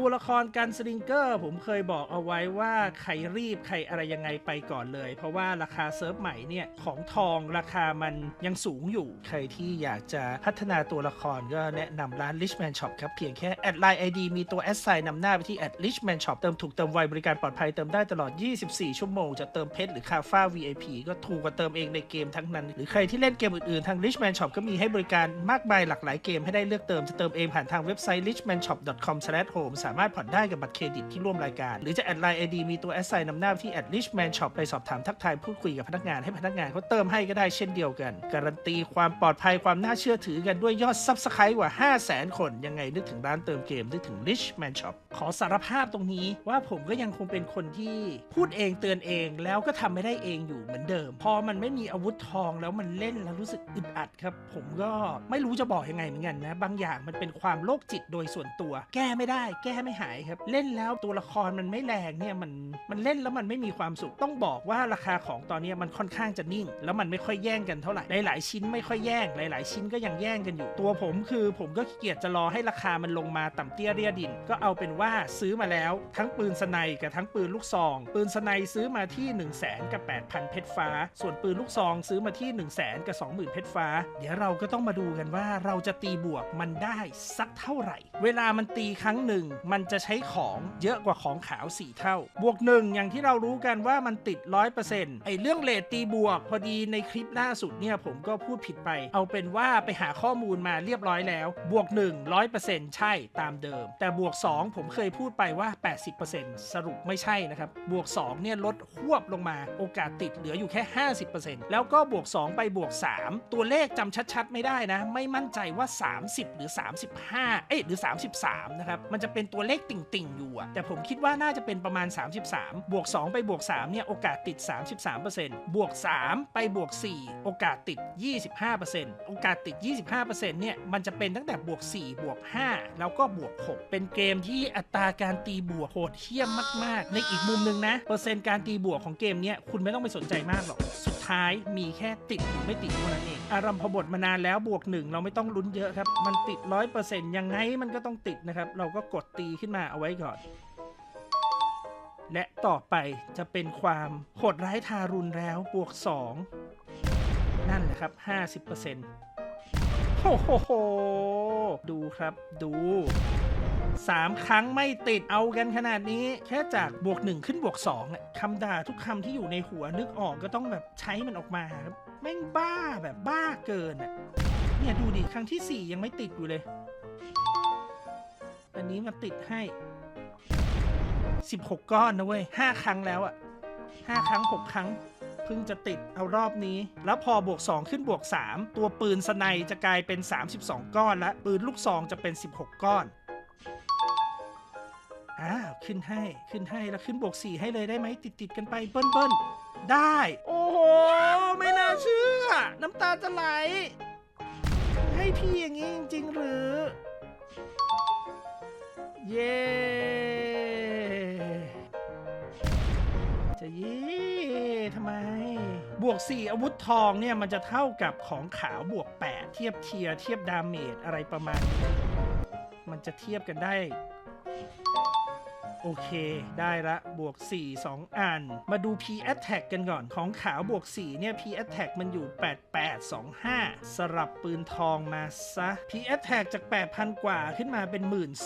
ตัวละครการสลิงเกอร์ผมเคยบอกเอาไว้ว่าใครรีบใครอะไรยังไงไปก่อนเลย เพราะว่าราคาเซิร์ฟใหม่เนี่ยของทองราคามันยังสูงอยู่ ใครที่อยากจะพัฒนาตัวละครก็แนะนำร้าน Richman Shop ครับ เพียงแค่แอดไลน์ ID มีตัวแอดไซน์นำหน้าไปที่ Richman Shop เติมถูกเติมไวบริการปลอดภัยเติมได้ตลอด 24 ชั่วโมง จะเติมเพชรหรือคาฟ้า VIP ก็ถูกกว่าเติมเองในเกมทั้งนั้น หรือใครที่เล่นเกมอื่นๆทาง Richman Shop ก็มีให้บริการมากมายหลากหลายเกมให้ได้เลือกเติมจะเติมเองผ่านทางเว็บไซต์ richmanshop.com/home สามารถผ่อนได้กับบัตรเครดิตที่ร่วมรายการ หรือจะแอดไลน์ ID มีตัวแอดไซน์นำหน้าที่ richman shop ไปสอบถามทักทายพูดคุยกับพนักงานให้พนักงานเขาเติมให้ก็ได้เช่นเดียวกัน การันตีความปลอดภัยความน่าเชื่อถือกันด้วยยอดซับสไครต์กว่า 5 0 0 0 0 0 คน ยังไงนึกถึงร้านเติมเกมนึกถึง richman shop ขอสารภาพตรงนี้ว่าผมก็ยังคงเป็นคนที่พูดเองเตือนเองแล้วก็ทำไม่ได้เองอยู่เหมือนเดิม พอมันไม่มีอาวุธทองแล้วมันเล่นแล้วรู้สึกอึดอัดครับ ผมก็ไม่รู้จะบอกยังไงเหมือนกันนะ บางอย่างมันเป็นความโรคจิตโดยส่วนตัว แก้ไม่ได้ แก้ไม่หายครับ เล่นแล้วตัวละครมันไม่แรงเนี่ยมันมันเล่นแล้วมันไม่มีความสุขต้องบอกว่าราคาของตอนนี้มันค่อนข้างจะนิ่ง แล้วมันไม่ค่อยแย่งกันเท่าไหร่หลายๆชิ้นไม่ค่อยแย่งหลาย ๆ ชิ้นก็ยังแย่งกันอยู่ ตัวผมคือผมก็ขี้เกียจจะรอให้ราคามันลงมาต่ำเตี้ยเรียดิน ก็เอาเป็นว่าซื้อมาแล้วทั้งปืนสไนกับทั้งปืนลูกซอง ปืนสไนซื้อมาที่1 0 0 0 0แกับ 8,000 เพชรฟ้า ส่วนปืนลูกซองซื้อมาที่1 0 0 0 0แกับ 20,000 เพชรฟ้า เดี๋ยวเราก็ต้องมาดูกันว่าเราจะตีบวกมันได้สักเท่าไหร่ เวลามันตีครั้งหนึ่งมันจะใช้ของเยอะกว่าของขาว 4 เท่า บวกหนึ่งอย่างที่เรารู้กันว่ามันติด 100%ไอ้เรื่องเลทตีบวก พอดีในคลิปล่าสุดเนี่ยผมก็พูดผิดไป เอาเป็นว่าไปหาข้อมูลมาเรียบร้อยแล้ว บวก 1 100%ใช่ตามเดิม แต่บวก 2 ผมเคยพูดไปว่า 80%สรุปไม่ใช่นะครับ บวก 2 เนี่ยลดหวบลงมา โอกาสติดเหลืออยู่แค่ 50%แล้วก็บวก 2 ไปบวก 3 ตัวเลขจำชัด ๆ ไม่ได้นะ ไม่มั่นใจว่า 30 หรือ 35 เอ้ยหรือ 33 นะครับ มันจะเป็นตัวเลขติ่งๆ อยู่อะแต่ผมคิดว่าน่าจะเป็นประมาณ 33 บวก 2 ไปบวก 3 เนี่ย โอกาสติด 33%บวก 3 ไปบวก 4 โอกาสติด 25%โอกาสติด 25%เนี่ย มันจะเป็นตั้งแต่บวก 4 บวก 5 แล้วก็บวก 6 เป็นเกมที่อัตราการตีบวกโหดเหี้ยมมาก ๆ ในอีกมุมหนึงนะ เปอร์เซ็นต์การตีบวกของเกมเนี้ยคุณไม่ต้องไปสนใจมากหรอก สุดท้ายมีแค่ติดหรือไม่ติดเท่านั้นเอง อารัมพบทมานานแล้วบวกหนึ่งเราไม่ต้องลุ้นเยอะครับ มันติดร้อยเปอร์เซ็นต์ยังไงมันก็ต้องติดนะครับ เราก็กดตีขึ้นมาเอาไว้ก่อน และต่อไปจะเป็นความโหดร้ายทารุณแล้วบวก 2 นั่นแหละครับ 50%โอ้โหโหดูครับดูสามครั้งไม่ติดเอากันขนาดนี้ แค่จากบวกหนึ่งขึ้นบวกสองอะคำด่าทุกคำที่อยู่ในหัวนึกออกก็ต้องแบบใช้มันออกมาครับแม่งบ้าแบบบ้าเกินอะเนี่ยดูดิ ครั้งที่สี่ยังไม่ติดอยู่เลย นี้มาติดให้ 16 ก้อนนะเว้ยห้าครั้งแล้วอะห้าครั้ง6ครั้งเพิ่งจะติดเอารอบนี้ แล้วพอบวก 2 ขึ้นบวก 3 ตัวปืนสไนจะกลายเป็น 32 ก้อนและปืนลูกซองจะเป็น 16 ก้อนอ้าวขึ้นให้ขึ้นให้แล้วขึ้นบวก 4 ให้เลยได้ไหมติดติดๆกันไปเบิ้ลเบิ้ลได้ โอ้โห ไม่น่าเชื่อ น้ำตาจะไหล ให้พี่อย่างนี้จริง ๆ หรือ เย้จะเย้ทำไม บวก 4 อาวุธทองเนี่ย มันจะเท่ากับของขาวบวก 8 เทียบเทียร์เทียบดาเมจอะไรประมาณ มันจะเทียบกันได้ โอเค ได้ละบวก 4 2 อัน มาดู P attack กันก่อน ของขาวบวก 4 เนี่ย P attack มันอยู่ 8825 สลับปืนทองมาซะ P attack จาก 8,000 กว่าขึ้นมาเป็น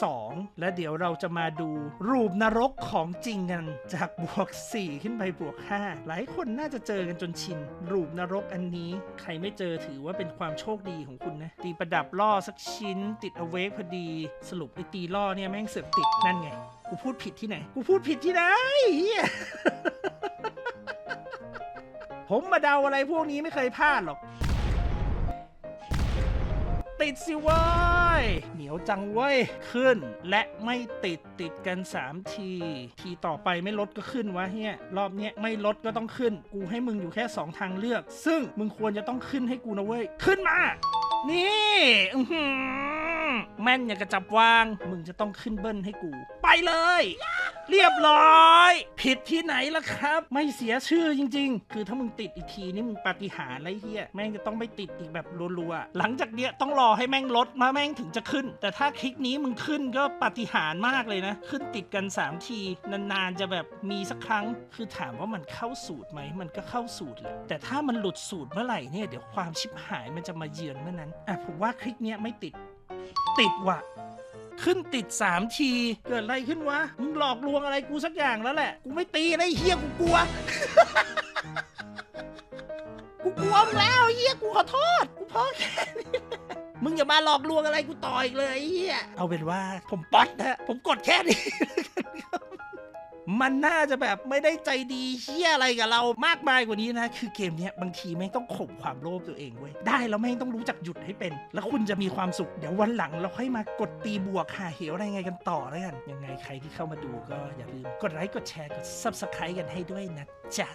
12,000และเดี๋ยวเราจะมาดูรูปนรกของจริงกัน จากบวก 4 ขึ้นไปบวก 5 หลายคนน่าจะเจอกันจนชิน รูปนรกอันนี้ ใครไม่เจอถือว่าเป็นความโชคดีของคุณนะ ตีประดับล่อสักชิ้น ติดอเวกพอดี สรุปไอตีล่อเนี่ยแม่งเสือกติดนั่นไง กูพูดผิดที่ไหน กูพูดผิดที่ไหนเหี้ยผมมาเดาอะไรพวกนี้ไม่เคยพลาดหรอก ติดสิเว้ย เหนียวจังเว้ย ขึ้น และไม่ติดติดกัน 3 ที ทีต่อไปไม่ลดก็ขึ้นวะเฮียรอบเนี้ยไม่ลดก็ต้องขึ้น กูให้มึงอยู่แค่ 2 ทางเลือก ซึ่งมึงควรจะต้องขึ้นให้กูนะเว้ย ขึ้นมา นี่ อือหือม แม่นอย่างกระจับวาง มึงจะต้องขึ้นเบิ้ลให้กู ไปเลย เรียบร้อย ผิดที่ไหนล่ะครับ ไม่เสียชื่อจริง ๆ คือถ้ามึงติดอีกทีนี่มึงปฏิหาริย์ไรเฮียแม่งจะต้องไปติดอีกแบบรัวๆหลังจากเนี้ยต้องรอให้แม่งลดมาแม่งถึงจะขึ้น แต่ถ้าคลิกนี้มึงขึ้นก็ปฏิหารมากเลยนะ ขึ้นติดกัน 3 ที นานๆจะแบบมีสักครั้ง คือถามว่ามันเข้าสูตรไหมมันก็เข้าสูตรแหละแต่ถ้ามันหลุดสูตรเมื่อไหร่เนี่ยเดี๋ยวความชิบหายมันจะมาเยือนเมื่อนั้นอะผมว่าคลิกเนี้ยไม่ติด ติดว่ะ ขึ้นติดสามทีเกิดอะไรขึ้นวะ มึงหลอกลวงอะไรกูสักอย่างแล้วแหละ กูไม่ตีนะไอ้เฮียกูกลัว กูกลัวมึงแล้วไอ้เฮียกูขอโทษ กูพอแค่นี้มึงอย่ามาหลอกลวงอะไรกูต่ออีกเลยไอ้เฮียเอาเป็นว่าผมป๊อตนะ ผมกดแค่นี้ มันน่าจะแบบไม่ได้ใจดีเฮียอะไรกับเรามากมายกว่านี้นะ คือเกมเนี้ยบางทีแม่งต้องข่มความโลภตัวเองเว้ยได้แล้วแม่งต้องรู้จักหยุดให้เป็น แล้วคุณจะมีความสุข เดี๋ยววันหลังเราค่อยมากดตีบวกหาเหวอะไรไงกันต่อแล้วกันยังไงใครที่เข้ามาดูก็อย่าลืมกดไลค์กดแชร์กด subscribe กันให้ด้วยนะจ๊ะ